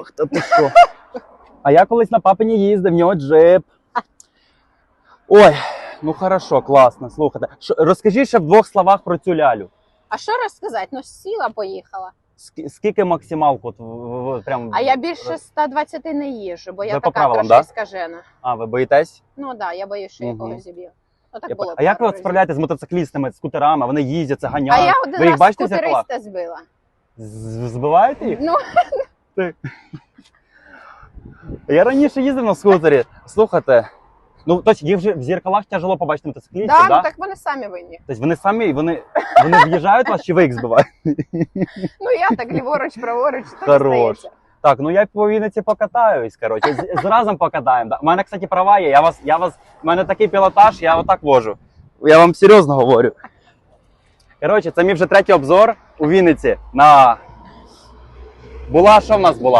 Ох, та ти що. А я колись на папині їздив, в нього джип. Ой, ну хорошо, класно, слухайте. Що, розкажіть ще в двох словах про цю лялю. А що розказати? Ну, сіла, поїхала. Ск- Скільки максималку? от в- в- в- Прям... А я більше 120 не їжджу, бо я Ви по така правилам, трошки да? скажена. А, ви боїтесь? Ну так, да, я боюсь, що я Мгм. когось зіб'ю. Ну, так Я було А як ви пару от разів. справляєтесь з мотоциклістами, з скутерами? Вони їздять, це А ганяють. я один ви їх раз бачите в зеркалах? скутериста збила. З- Збиваєте їх? Ну, Я раніше їздив на скутері. Слухайте. Ну, тобто їх вже в зеркалах тяжело побачити мотоциклістів, да, да? ну так вони самі винні. Тобто вони самі, вони, вони в'їжджають вас чи ви їх збиваєте? Ну я так ліворуч, праворуч, так Хорош. Так, ну я по Вінниці покатаюсь, коротше. З, з разом покатаємо. Да. У мене, кстати, права є. Я вас, я вас, у мене такий пілотаж, я отак вожу. Я вам серйозно говорю. Коротше, це мій вже третій обзор у Вінниці на. Була, що в нас була?